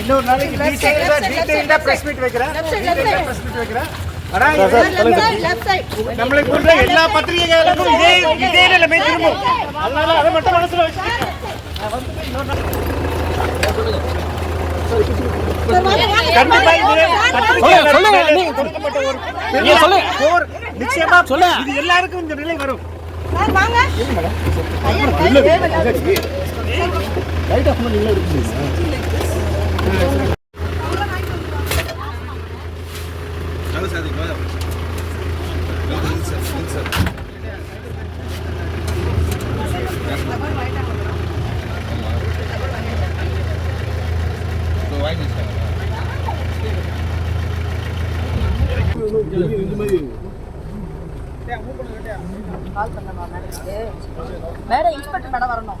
இன்னொரு நாளைக்கு press meet வைக்கிறேன். டீடைல்டா பிரஸ் மீட் வைக்கிறேன். ஆனா இது நம்மளை போன்ற எல்லா பத்திரிகைகளுக்கும் இதே இதே நிலைமை திரும்பும். அதனால அதை மட்டும் மனசுல வச்சுக்கோங்க நான் வந்துட்டு இன்னொரு நாள் கண்டிப்பா இது பத்திரிகையாளர் மேலே கொடுக்கப்பட்ட ஒரு பெரிய போர். நிச்சயமா இது எல்லாருக்கும் இந்த நிலை வரும். மேடம் மேடம் இன்ஸ்பெக்டர் மேடம் வரணும்.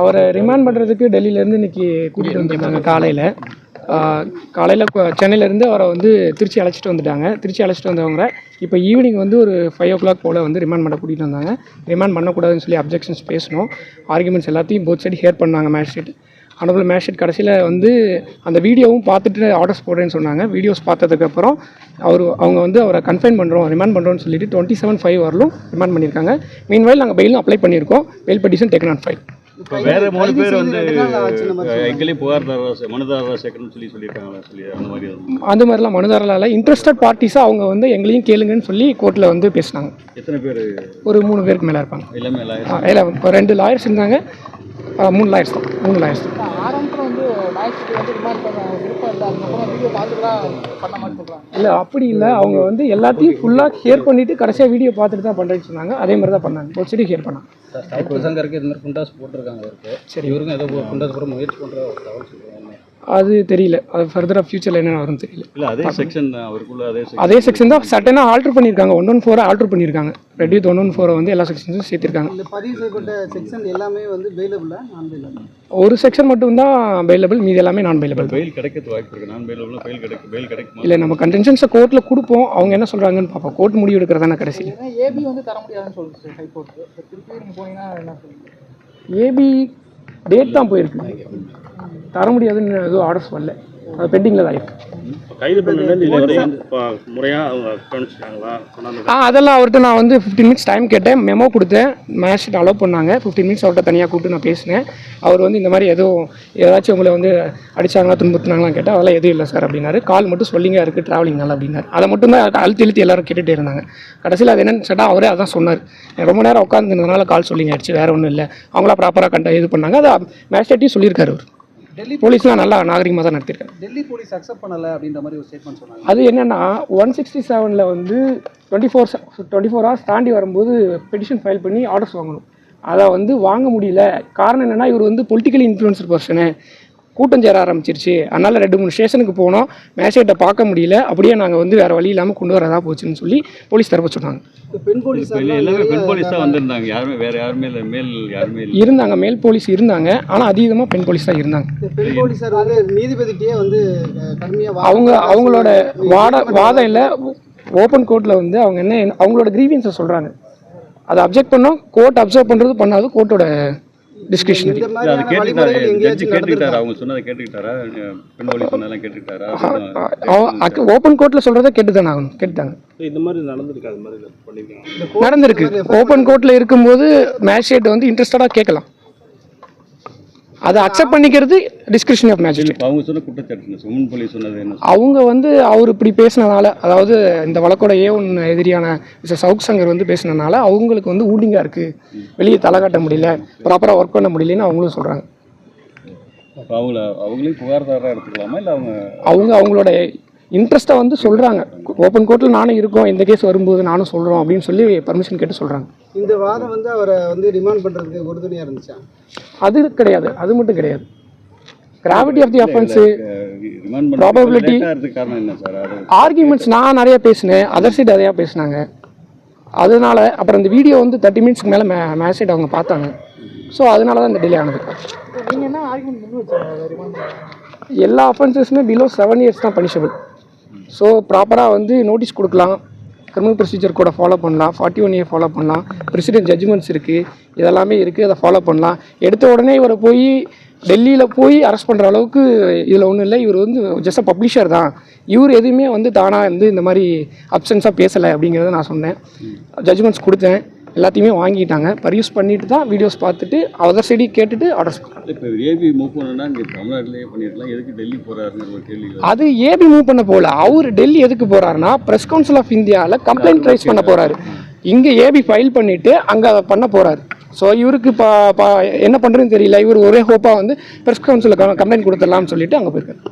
அவரை ரிமாண்ட் பண்ணுறதுக்கு டெல்லியிலேருந்து இன்னைக்கு கூட்டிகிட்டு வந்திருந்தாங்க காலையில். காலையில் சென்னையிலேருந்து அவரை வந்து திருச்சி அழைச்சிட்டு வந்துட்டாங்க. திருச்சி அழைச்சிட்டு வந்தவங்க இப்போ ஈவினிங் வந்து ஒரு ஃபைவ் ஓ கிளாக் போல் வந்து ரிமாண்ட் பண்ண கூட்டிகிட்டு வந்தாங்க. ரிமாண்ட் பண்ணக்கூடாதுன்னு சொல்லி அப்ஜெக்ஷன்ஸ் பேசணும். ஆர்குமெண்ட்ஸ் எல்லாத்தையும் போத் சைடு ஹேர் பண்ணாங்க மேஜிஸ்ட்ரேட் ஆனபிள் மேஜிஸ்ட்ரேட் கடைசியில் வந்து அந்த வீடியோவும் பார்த்துட்டு ஆர்டர்ஸ் போடுறேன்னு சொன்னாங்க. வீடியோஸ் பார்த்ததுக்கப்புறம் அவர் அவங்க வந்து அவரை கன்ஃபைன் பண்ணுறோம் ரிமாண்ட் பண்ணுறோம்னு சொல்லிட்டு டுவெண்ட்டி செவன் ஃபைவ் வரலும் ரிமாண்ட் பண்ணியிருக்காங்க. மீன்வைல் நாங்கள் பெயிலும் அப்ளை பண்ணியிருக்கோம். Bail petition taken on file இப்போ வேற மூணு பேர் வந்து எங்களையும் புகார்தாரராக மனுதாரராக சேர்க்கணும்னு சொல்லி சொல்லியிருக்காங்களா சொல்லி அந்த மாதிரி எதுவும். அந்த மாதிரிலாம் மனுதாரலால் இன்ட்ரெஸ்டட் பார்ட்டிஸாக அவங்க வந்து எங்களையும் கேளுங்கன்னு சொல்லி கோர்ட்டில் வந்து பேசினாங்க. எத்தனை பேர்? ஒரு மூணு பேருக்கு மேலே இருப்பாங்க. எல்லாமே இல்லை இப்போ ரெண்டு லாயர்ஸ் இருந்தாங்க. மூணு லாயர்ஸ் தான். மூணு லாயர்ஸ் தான். இல்லை அப்படி இல்லை. அவங்க வந்து எல்லாத்தையும் ஃபுல்லாக ஷேர் பண்ணிவிட்டு கடைசியாக வீடியோ பார்த்துட்டு தான் பண்ணுறேன்னு சொன்னாங்க. அதே மாதிரி தான் பண்ணாங்க. ஒரு சைடு ஷேர் பண்ணாங்க. டைப்பு சங்கருக்கு இது மாதிரி குண்டாஸ் போட்டிருக்காங்க அவருக்கு சரி. இவருக்கும் ஏதோ குண்டாஸ் போட முயற்சி பண்ணுற ஒரு தகவல் சொல்லுவாங்க அது தெரியல. அது ஃபர்தராக ஃபியூச்சரில் என்ன வரும்னு தெரியல. இல்லை அதே செக்ஷன் அவருக்குள்ள அதே செக்ஷன் அதே செக்ஷன் தான் சட்டனாக ஆல்ட்ரு பண்ணியிருக்காங்க ஒன் ஒன் ஃபோரை ஆல்ட்ரு பண்ணியிருக்காங்க ரெடி ஒன் ஒன் ஃபோரை வந்து எல்லா செக்ஷன்ஸும் சேர்த்திருக்காங்க. இந்த பதிவு செய்யப்பட்ட செக்ஷன் எல்லாமே வந்து பெயிலபிளா நான் பெயிலபிள் ஒரு செக்ஷன் மட்டும்தான் பெயிலபிள் மீதி எல்லாமே நான் பெயிலபிள் பெயில் கிடைக்கிறது வாய்ப்பு இருக்கு. நான் பெயில் உள்ள பெயில் கிடைக்கும் பெயில் கிடைக்குமா? இல்லை நம்ம கண்டென்ஷன்ஸை கோர்ட்டில் கொடுப்போம். அவங்க என்ன சொல்கிறாங்கன்னு பார்ப்போம். கோர்ட் முடிவு எடுக்கிறதான கடைசியில் ஏன்னா ஏபி வந்து தர முடியாதுன்னு சொல்லுச்சு ஹைகோர்ட் திருப்பி போனீங்கன்னா என்ன சொல்லுங்க ஏபி டேட் தான் போயிருக்கு. தர முடியாதுன்னு எதுவும் ஆர்டர்ஸ் வரல. அது பெண்டிங்கில் தான் இருக்கு. கைது முறையாக ஆ அதெல்லாம் அவர்கிட்ட நான் வந்து ஃபிஃப்டீன் மினிட்ஸ் டைம் கேட்டேன். மெமோ கொடுத்தேன். மேட்ச் அலோவ் பண்ணாங்க. ஃபிஃப்டீன் மினிட்ஸ் அவர்கிட்ட தனியாக கூப்பிட்டு நான் பேசினேன். அவர் வந்து இந்த மாதிரி எதுவும் ஏதாச்சும் உங்களை வந்து அடிச்சாங்களா துன்புறுத்தினாங்களா கேட்டால் அதெல்லாம் எதுவும் இல்லை சார் அப்படின்னாரு. கால் மட்டும் சொல்லிங்க இருக்குது ட்ராவலிங்னால அப்படின்னாரு. அதை மட்டும் தான் அழுத்தி இழுத்தி எல்லாரும் கேட்டுகிட்டே இருந்தாங்க. கடைசியில் அது என்னன்னு கேட்டால் அவரே அதான் சொன்னார். ரொம்ப நேரம் உட்காந்துருந்ததுனால கால் சொல்லிங்க ஆயிடுச்சு வேறு ஒன்றும் இல்லை. அவங்களா ப்ராப்பராக கண்ட இது பண்ணாங்க. அதை மேஜிஸ்ட்ரேட்டையும் சொல்லியிருக்காரு அவர். டெல்லி போலீஸ்லாம் நல்லா நாகரிகமாக தான் நடத்திருக்காரு டெல்லி போலீஸ் அக்செப்ட் பண்ணல அப்படின்ற மாதிரி ஒரு ஸ்டேட்மெண்ட் சொன்னாங்க. அது என்னன்னா ஒன் சிக்ஸ்டி செவனில் வந்து twenty four twenty four hours தாண்டி வரும்போது பெட்டிஷன் ஃபைல் பண்ணி ஆர்டர்ஸ் வாங்கணும். அதை வந்து வாங்க முடியல. காரணம் என்னென்னா இவர் வந்து பொலிட்டிக்கலி இன்ஃப்ளூயன்சர் பர்சனு கூட்டம் சேர ஆரம்பிச்சிருச்சு. அதனால் ரெண்டு மூணு ஸ்டேஷனுக்கு போனோம். மேஜிஸ்ட்ரேட்டை பார்க்க முடியல. அப்படியே நாங்கள் வந்து வேறு வழி இல்லாமல் கொண்டு வரதா போச்சுன்னு சொல்லி போலீஸ் தரப்பு சொன்னாங்க. பெண் போலீஸ் இப்போ எல்லாமே பெண் போலீஸ் தான் வந்திருந்தாங்க. யாருமே வேற யாருமே இல்லை. மேல் யாருமே இல்லை. இருந்தாங்க. மேல் போலீஸ் இருந்தாங்க. ஆனால் அதீதமாக பெண் போலீஸ் தான் இருந்தாங்க. பெண் வந்து நீதிபதிக்கே வந்து அவங்க அவங்களோட வாட வாதம் இல்லை. ஓப்பன் கோர்ட்டில் வந்து அவங்க என்ன அவங்களோட க்ரீவியன்ஸை சொல்கிறாங்க அதை அப்ஜெக்ட் பண்ணோம். கோர்ட் அப்சர்வ் பண்ணுறது பண்ணாது. கோர்ட்டோட இல்லை அது கேட்டுக்கிட்டாரு. அவங்க சொன்னதை கேட்டுக்கிட்டாரா? பெண் போலீஸ் சொன்னதெல்லாம் கேட்டுக்கிட்டாரா? ஓப்பன் கோர்ட்டில் சொல்கிறத கேட்டு தானே ஆகணும். கேட்டுட்டாங்க இந்த மாதிரி நடந்திருக்கு? அது மாதிரி நடந்திருக்கு. ஓப்பன் கோர்ட்டில் இருக்கும்போது மேஜிஸ்ட்ரேட் வந்து இன்ட்ரெஸ்டடாக கேட்கலாம். அதை அக்செப்ட் பண்ணிக்கிறது டிஸ்கிரிப்ஷன் ஆஃப் மேஜிஸ்ட்ரேட் அவங்க சொன்ன குற்றச்சாட்டு உமன் போலீஸ் சொன்னது என்ன? அவங்க வந்து அவர் இப்படி பேசினனால அதாவது இந்த வழக்கோட ஏ ஒன் எதிரியான மிஸ்டர் சவுக் சங்கர் வந்து பேசினனால அவங்களுக்கு வந்து ஊண்டிங்காக இருக்குது வெளியே தலை காட்ட முடியல ப்ராப்பராக ஒர்க் பண்ண முடியலன்னு அவங்களும் சொல்கிறாங்க அப்போ அவங்கள அவங்களையும் புகார்தாரராக எடுத்துக்கலாமா? இல்லை அவங்க அவங்க அவங்களோட இன்ட்ரெஸ்ட்டை வந்து சொல்கிறாங்க ஓப்பன் கோர்ட்டில் நானும் இருக்கோம். இந்த கேஸ் வரும்போது நானும் சொல்கிறோம் அப்படின்னு சொல்லி பர்மிஷன் கேட்டு சொல்கிறாங்க இந்த வாதம் வந்து அவரை வந்து ரிமாண்ட் பண்ணுறதுக்கு உறுதுணையாக இருந்துச்சா? அது கிடையாது. அது மட்டும் கிடையாது. கிராவிட்டி ஆஃப் தி அஃபென்ஸு அது ஆர்கியூமெண்ட்ஸ் நான் நிறைய பேசினேன். அதர் சைடு நிறையா பேசினாங்க. அதனால அப்புறம் இந்த வீடியோ வந்து தேர்ட்டி மினிட்ஸ்க்கு மேலே மே மேசேஜ் அவங்க பார்த்தாங்க. ஸோ அதனால தான் இந்த டிலே ஆனது எல்லா அஃபென்சஸுமே பிலோ செவன் இயர்ஸ் தான் பனிஷபிள் ஸோ ப்ராப்பராக வந்து நோட்டீஸ் கொடுக்கலாம். கிரிமினல் ப்ரொசீஜர் கூட ஃபாலோ பண்ணலாம். ஃபார்ட்டி ஒன் இயர் ஃபாலோ பண்ணலாம். பிரசிடென்ட் ஜட்ஜ்மெண்ட்ஸ் இருக்குது இதெல்லாமே இருக்குது அதை ஃபாலோ பண்ணலாம். எடுத்த உடனே இவரை போய் டெல்லியில் போய் அரெஸ்ட் பண்ணுற அளவுக்கு இதில் ஒன்றும் இல்லை. இவர் வந்து ஜஸ்ட் அ பப்ளிஷர் தான். இவர் எதுவுமே வந்து தானாக வந்து இந்த மாதிரி அப்சன்ஸாக பேசலை அப்படிங்கிறத நான் சொன்னேன். ஜட்ஜ்மெண்ட்ஸ் கொடுத்தேன். எல்லாத்தையுமே வாங்கிட்டாங்க. பர்யூஸ் பண்ணிட்டு தான் வீடியோஸ் பார்த்துட்டு அதர் சைடு கேட்டுட்டு ஆர்டர்ஸ் பண்ணாங்க இப்போ ஏபி மூவ் பண்ணணும்னா இங்கே தமிழ்நாட்டிலேயே பண்ணிருக்கலாம். எதுக்கு டெல்லி போறாருங்கிற ஒரு கேள்வி. அது ஏபி மூவ் பண்ண போகல. அவர் டெல்லி எதுக்கு போறாருன்னா பிரஸ் கவுன்சில் ஆஃப் இந்தியாவில் கம்ப்ளைண்ட் ரைஸ் பண்ண போறாரு. இங்கே ஏபி ஃபைல் பண்ணிட்டு அங்கே அதை பண்ண போறாரு. ஸோ இவருக்கு இப்போ என்ன பண்ணுறதுன்னு தெரியல. இவர் ஒரே ஹோப்பாக வந்து பிரஸ் கவுன்சிலில் கம்ப்ளைண்ட் கொடுத்துடலாம்னு சொல்லிட்டு அங்கே போயிருக்காரு.